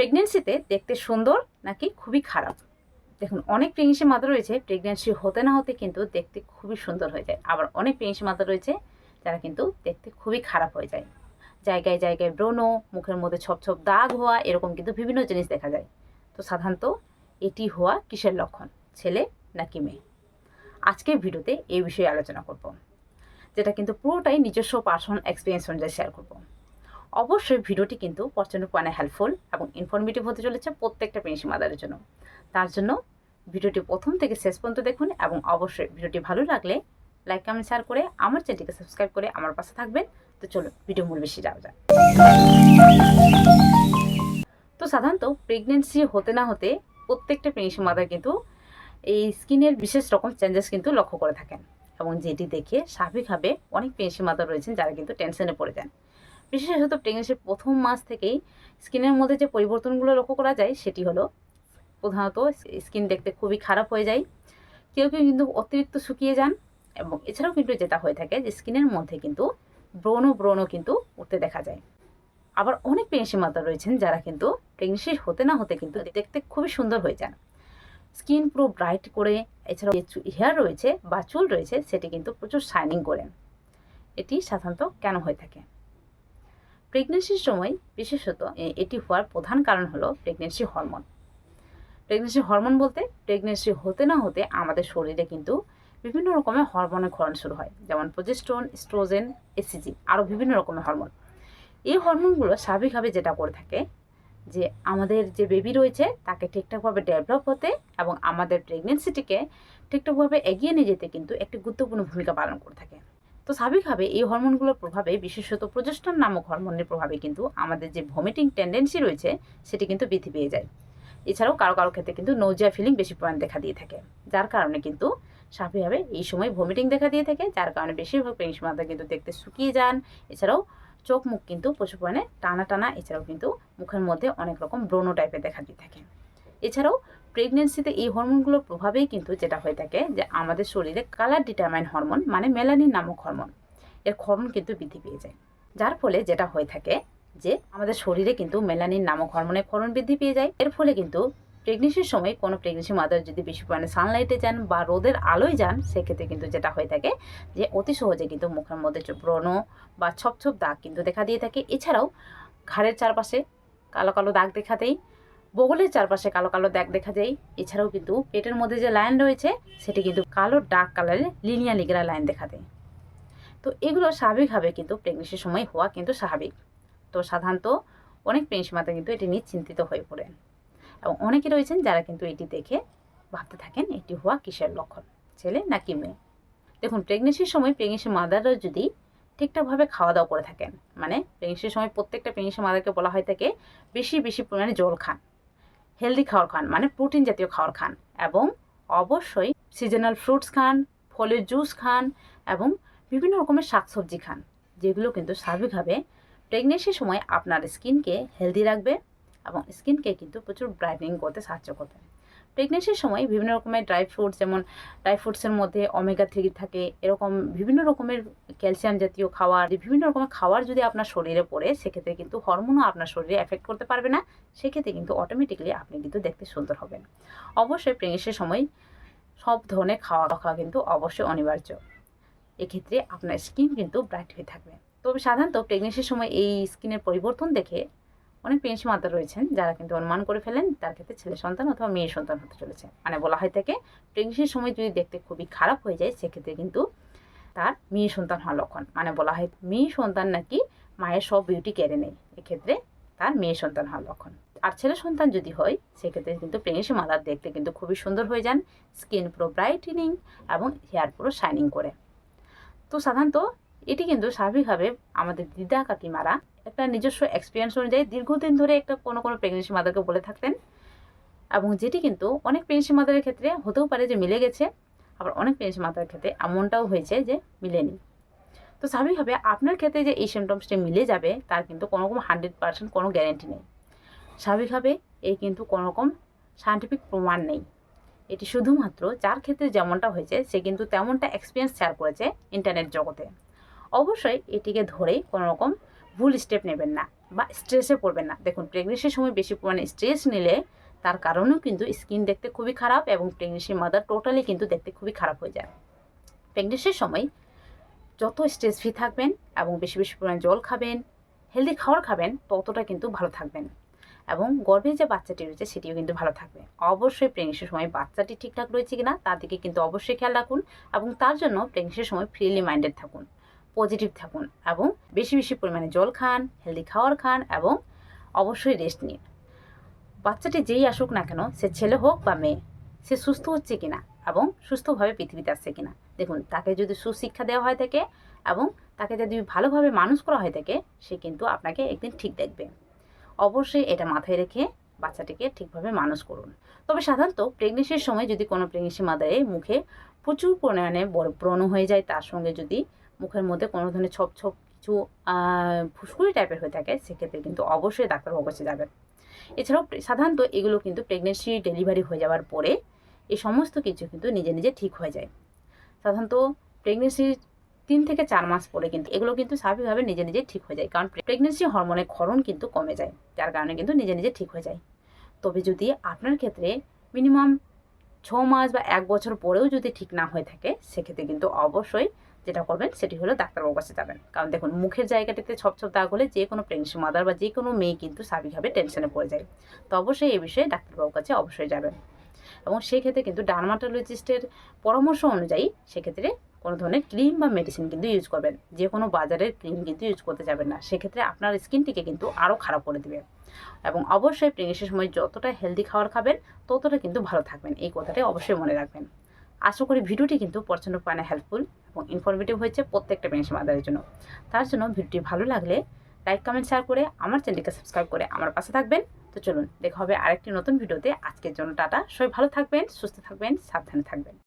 প্রেগনেন্সিতে দেখতে সুন্দর নাকি খুবই খারাপ? দেখুন, অনেক প্রেগনেন্সি মাদা রয়েছে প্রেগনেন্সি হতে না হতে কিন্তু দেখতে খুবই সুন্দর হয়ে যায়। আবার অনেক প্রেগনেন্সি মাদা রয়েছে, যারা কিন্তু দেখতে খুবই খারাপ হয়ে যায়। জায়গায় জায়গায় ব্রণ, মুখের মধ্যে ছপ ছপ দাগ হওয়া, এরকম কিন্তু বিভিন্ন জিনিস দেখা যায়। তো সাধারণত এটি হওয়া কিসের লক্ষণ? ছেলে নাকি মেয়ে? আজকের ভিডিওতে এই বিষয়ে আলোচনা করব, যেটা কিন্তু পুরোটাই নিজস্ব পার্সোনাল এক্সপিরিয়েন্স অনুযায়ী শেয়ার করব। অবশ্যই ভিডিওটি কিন্তু প্রচণ্ড পরিমাণে হেল্পফুল এবং ইনফরমেটিভ হতে চলেছে প্রত্যেকটা পেন্সি মাদারের জন্য। তার জন্য ভিডিওটি প্রথম থেকে শেষ পর্যন্ত দেখুন এবং অবশ্যই ভিডিওটি ভালো লাগলে লাইক কমেন্ট শেয়ার করে আমার চ্যানেলটিকে সাবস্ক্রাইব করে আমার পাশে থাকবেন। তো চলো ভিডিও মূল বেশি যাওয়া যাক। তো সাধারণত প্রেগনেন্সি হতে না হতে প্রত্যেকটা প্রেগনেন্সি মাদার কিন্তু এই স্কিনের বিশেষ রকম চেঞ্জেস কিন্তু লক্ষ্য করে থাকেন এবং যেটি দেখে স্বাভাবিকভাবে অনেক প্রেগনেন্সি মাদার রয়েছেন যারা কিন্তু টেনশনে পড়ে যান। বিশেষত প্রেগনেন্সির প্রথম মাস থেকেই স্কিনের মধ্যে যে পরিবর্তনগুলো লক্ষ্য করা যায় সেটি হলো প্রধানত স্কিন দেখতে খুবই খারাপ হয়ে যায়। কেউ কেউ কিন্তু অতিরিক্ত শুকিয়ে যান এবং এছাড়াও কিন্তু যেটা হয়ে থাকে যে স্কিনের মধ্যে কিন্তু ব্রণ ব্রণ কিন্তু উঠতে দেখা যায়। আবার অনেক প্রেগনেন্সি মাতা রয়েছেন যারা কিন্তু প্রেগনেন্সি হতে না হতে কিন্তু দেখতে খুবই সুন্দর হয়ে যান। স্কিন পুরো ব্রাইট করে, এছাড়াও যে হেয়ার রয়েছে বা চুল রয়েছে সেটি কিন্তু প্রচুর শাইনিং করেন এটি সাধারণত কেন হয়ে থাকে? প্রেগনেন্সির সময় বিশেষত এটি হওয়ার প্রধান কারণ হলো প্রেগনেন্সি হরমোন প্রেগনেন্সি হরমোন বলতে প্রেগনেন্সি হতে না হতে আমাদের শরীরে কিন্তু বিভিন্ন রকমের হরমোনের ক্ষরণ শুরু হয়, যেমন প্রজেস্ট্রন স্ট্রোজেন এসিজি আরও বিভিন্ন রকমের হরমোন এই হরমোনগুলো স্বাভাবিকভাবে যেটা করে থাকে, যে আমাদের যে বেবি রয়েছে তাকে ঠিকঠাকভাবে ডেভেলপ হতে এবং আমাদের প্রেগনেন্সিটিকে ঠিকঠাকভাবে এগিয়ে নিয়ে যেতে কিন্তু একটি গুরুত্বপূর্ণ ভূমিকা পালন করে থাকে। তো স্বাভাবিকভাবে এই হরমোনগুলোর প্রভাবে, বিশেষত প্রজেস্টন নামক হরমোনের প্রভাবে কিন্তু আমাদের যে ভমিটিং টেন্ডেন্সি রয়েছে, সেটি কিন্তু বৃদ্ধি পেয়ে যায়। এছাড়াও কারও কারও ক্ষেত্রে কিন্তু নৌজিয়া ফিলিং বেশি পরিমাণ দেখা দিয়ে থাকে, যার কারণে কিন্তু স্বাভাবিকভাবে এই সময় ভমিটিং দেখা দিয়ে থাকে, যার কারণে বেশিরভাগ প্রেগনেন্সি মাতা কিন্তু দেখতে শুকিয়ে যান। এছাড়াও চোখ মুখ কিন্তু পরিমাণে টানা টানা, এছাড়াও কিন্তু মুখের মধ্যে অনেক রকম ব্রণ টাইপের দেখা দিয়ে থাকে। এছাড়াও প্রেগনেন্সিতে এই হরমোনগুলোর প্রভাবেই কিন্তু যেটা হয়ে থাকে যে আমাদের শরীরে কালার ডিটারমাইন হরমোন মানে মেলানিন নামক হরমোন এর ক্ষরণ কিন্তু বৃদ্ধি পেয়ে যায়। যার ফলে যেটা হয়ে থাকে যে আমাদের শরীরে কিন্তু মেলানিন নামক হরমোনের ক্ষরণ বৃদ্ধি পেয়ে যায়। এর ফলে কিন্তু প্রেগনেন্সির সময় কোনো প্রেগনেন্সি মাদার যদি বেশি পরিমাণে সানলাইটে যান বা রোদের আলোয় যান, সেক্ষেত্রে কিন্তু যেটা হয়ে থাকে যে অতি সহজে কিন্তু মুখের মধ্যে ব্রণ বা ছপ ছপ দাগ কিন্তু দেখা দিয়ে থাকে। এছাড়াও ঘাড়ের চারপাশে কালো কালো দাগ দেখা দেয় বগলের চারপাশে কালো কালো দাগ দেখা যায়। এছাড়াও কিন্তু পেটের মধ্যে যে লাইন রয়েছে, সেটি কিন্তু কালো ডার্ক কালারের লিনিয়া লিগেরা লাইন দেখা দেয়। তো এগুলো স্বাভাবিকভাবে কিন্তু প্রেগনেন্সির সময় হওয়া কিন্তু স্বাভাবিক। তো সাধারণত অনেক প্রেগনেন্সি মাতা কিন্তু এটি নিয়ে চিন্তিত হয়ে পড়েন। এবং অনেকে রয়েছেন যারা কিন্তু এটি দেখে ভাবতে থাকেন, এটি হওয়া কিসের লক্ষণ, ছেলে নাকি মেয়ে? দেখুন, প্রেগনেন্সির সময় প্রেগনেন্সি মাদাররা যদি ঠিকঠাকভাবে খাওয়া দাওয়া করে থাকেন মানে প্রেগনেন্সির সময় প্রত্যেকটা প্রেগনেন্সি মাদারকে বলা হয়ে থাকে বেশি বেশি পরিমাণে জল খান। হেলদি খাওয়ার খান মানে প্রোটিন জাতীয় খাওয়ার খান এবং অবশ্যই সিজনাল ফ্রুটস খান, ফলের জুস খান এবং বিভিন্ন রকমের শাকসবজি খান, যেগুলো কিন্তু স্বাভাবিকভাবে প্রেগনেন্সির সময় আপনার স্কিনকে হেলদি রাখবে এবং স্কিনকে কিন্তু প্রচুর ব্রাইটনিং করতে সাহায্য করবে। প্রেগনেন্সির সময় বিভিন্ন রকমের ড্রাই ফ্রুটস যেমন ড্রাই ফ্রুটসের মধ্যে অমেগা থ্রি থাকে, এরকম বিভিন্ন রকমের ক্যালসিয়াম জাতীয় খাবার, বিভিন্ন রকমের খাবার যদি আপনার শরীরে পড়ে, সেক্ষেত্রে কিন্তু হরমোনও আপনার শরীরে এফেক্ট করতে পারবে না। সেক্ষেত্রে কিন্তু অটোমেটিক্যালি আপনি কিন্তু দেখতে সুন্দর হবেন। অবশ্যই প্রেগনেন্সির সময় সব ধরনের খাওয়া খাওয়া কিন্তু অবশ্যই অনিবার্য। এক্ষেত্রে আপনার স্কিন কিন্তু ব্রাইট হয়ে থাকবে। তবে সাধারণত প্রেগনেন্সির সময় এই স্কিনের পরিবর্তন দেখে অনেক প্রেগনেন্সি মাতা রয়েছেন, যারা কিন্তু অনুমান করে ফেলেন তার ক্ষেত্রে ছেলে সন্তান অথবা মেয়ে সন্তান হতে চলেছে। মানে বলা হয় থাকে প্রেগনেন্সির সময় যদি দেখতে খুবই খারাপ হয়ে যায়, সেক্ষেত্রে কিন্তু তার মেয়ে সন্তান হওয়ার লক্ষণ। মানে বলা হয় মেয়ে সন্তান নাকি মায়ের সব বিউটি কেড়ে নেয়, এক্ষেত্রে তার মেয়ে সন্তান হওয়ার লক্ষণ। আর ছেলে সন্তান যদি হয়, সেক্ষেত্রে কিন্তু প্রেগনেন্সি মাদার দেখতে কিন্তু খুবই সুন্দর হয়ে যান স্কিন পুরো ব্রাইটেনিং এবং হেয়ার পুরো শাইনিং করে। তো সাধারণত এটি কিন্তু স্বাভাবিকভাবে আমাদের দিদা কাকিমারা একটা নিজস্ব এক্সপিরিয়েন্স অনুযায়ী দীর্ঘদিন ধরে একটা কোনো কোনো প্রেগনেন্সি মাদারকে বলে থাকতেন। এবং যেটি কিন্তু অনেক প্রেগনেন্সি মাদারের ক্ষেত্রে হতেও পারে যে মিলে গেছে, আবার অনেক প্রেগনেন্সি মাদারের ক্ষেত্রে এমনটাও হয়েছে যে মিলেনি। তো স্বাভাবিকভাবে আপনার ক্ষেত্রে যে এই সিমটমসটি মিলে যাবে, তার কিন্তু কোনো রকম হান্ড্রেড পার্সেন্ট কোনো গ্যারেন্টি নেই। স্বাভাবিকভাবে এই কিন্তু কোনো রকম সায়েন্টিফিক প্রমাণ নেই। এটি শুধুমাত্র যার ক্ষেত্রে যেমনটা হয়েছে, সে কিন্তু তেমনটা এক্সপিরিয়েন্স শেয়ার করেছে ইন্টারনেট জগতে। অবশ্যই এটিকে ধরেই কোনো রকম ভুল স্টেপ নেবেন না বা স্ট্রেসে পড়বেন না। দেখুন প্রেগনেন্সির সময় বেশি পরিমাণে স্ট্রেস নিলে তার কারণেও কিন্তু স্কিন দেখতে খুবই খারাপ এবং প্রেগনেন্সির মাদার টোটালি কিন্তু দেখতে খুবই খারাপ হয়ে যায়। প্রেগনেন্সির সময় যত স্ট্রেস ফ্রি থাকবেন এবং বেশি বেশি পরিমাণে জল খাবেন হেলদি খাবার খাবেন, ততটা কিন্তু ভালো থাকবেন এবং গর্ভে যে বাচ্চাটি রয়েছে সেটিও কিন্তু ভালো থাকবে। অবশ্যই প্রেগনেন্সির সময় বাচ্চাটি ঠিকঠাক রয়েছে কিনা তার দিকে কিন্তু অবশ্যই খেয়াল রাখুন এবং তার জন্য প্রেগনেন্সির সময় ফ্রিলি মাইন্ডেড থাকুন। পজিটিভ থাকুন এবং বেশি বেশি পরিমাণে জল খান হেলদি খাওয়ার খান এবং অবশ্যই রেস্ট নিন। বাচ্চাটি যেই আসুক না কেন, সে ছেলে হোক বা মেয়ে, সে সুস্থ হচ্ছে কিনা এবং সুস্থভাবে পৃথিবীতে আসছে কিনা। দেখুন, তাকে যদি সুশিক্ষা দেওয়া হয় থাকে এবং তাকে যদি ভালোভাবে মানুষ করা হয় থাকে, সে কিন্তু আপনাকে একদিন ঠিক দেখবে। অবশ্যই এটা মাথায় রেখে বাচ্চাটিকে ঠিকভাবে মানুষ করুন। তবে সাধারণত প্রেগনেন্সির সময় যদি কোনো প্রেগনেন্সি মাদারে মুখে প্রচুর পরিমাণে বড় ব্রণ হয়ে যায়, তার সঙ্গে যদি মুখের মধ্যে কোনো ধরনের ছপ ছপ কিছু ফুসকুড়ি টাইপের হয়ে থাকে, সেক্ষেত্রে কিন্তু অবশ্যই ডাক্তারবাবুর কাছে যাবেন। এছাড়াও সাধারণত এগুলো কিন্তু প্রেগনেন্সি ডেলিভারি হয়ে যাওয়ার পরে এই সমস্ত কিছু কিন্তু নিজে নিজে ঠিক হয়ে যায়। সাধারণত প্রেগনেন্সি তিন থেকে চার মাস পরে কিন্তু এগুলো কিন্তু স্বাভাবিকভাবে নিজে নিজে ঠিক হয়ে যায়, কারণ প্রেগনেন্সি হরমোনের ক্ষরণ কিন্তু কমে যায়, যার কারণে কিন্তু নিজে নিজে ঠিক হয়ে যায়। তবে যদি আপনার ক্ষেত্রে মিনিমাম ছ মাস বা এক বছর পরেও যদি ঠিক না হয়ে থাকে, সেক্ষেত্রে কিন্তু অবশ্যই যেটা করবেন সেটি হলো ডাক্তারবাবুর কাছে যাবেন। কারণ দেখুন, মুখের জায়গাটিতে ছপ ছপ দাগ হলে যে কোনো প্রেগনেন্সি মাদার বা যে কোনো মেয়ে কিন্তু স্বাভাবিকভাবে টেনশনে পড়ে যায়। তো অবশ্যই এই বিষয়ে ডাক্তারবাবুর কাছে অবশ্যই যাবেন। এবং সেক্ষেত্রে কিন্তু ডার্মাটোলজিস্টের পরামর্শ অনুযায়ী সেক্ষেত্রে কোনো ধরনের ক্রিম বা মেডিসিন কিন্তু ইউজ করবেন। যে কোনো বাজারের ক্রিম কিন্তু ইউজ করতে যাবেন না। সেক্ষেত্রে আপনার স্কিনটিকে কিন্তু আরও খারাপ করে দেবে। এবং অবশ্যই প্রেগনেন্সির সময় যতটা হেলদি খাবার খাবেন, ততটা কিন্তু ভালো থাকবেন। এই কথাটাই অবশ্যই মনে রাখবেন। আশা করি ভিডিওটি কিন্তু প্রচণ্ড পানে হেল্পফুল এবং ইনফরমেটিভ হয়েছে প্রত্যেকটা প্রেগনেন্সি মাদারের জন্য। তার জন্য ভিডিওটি ভালো লাগলে লাইক কমেন্ট শেয়ার করে আমার চ্যানেলকে সাবস্ক্রাইব করে আমার পাশে থাকবেন। তো চলুন, দেখা হবে আরেকটি নতুন ভিডিওতে। আজকের জন্য টাটা। সবাই ভালো থাকবেন, সুস্থ থাকবেন, সাবধানে থাকবেন।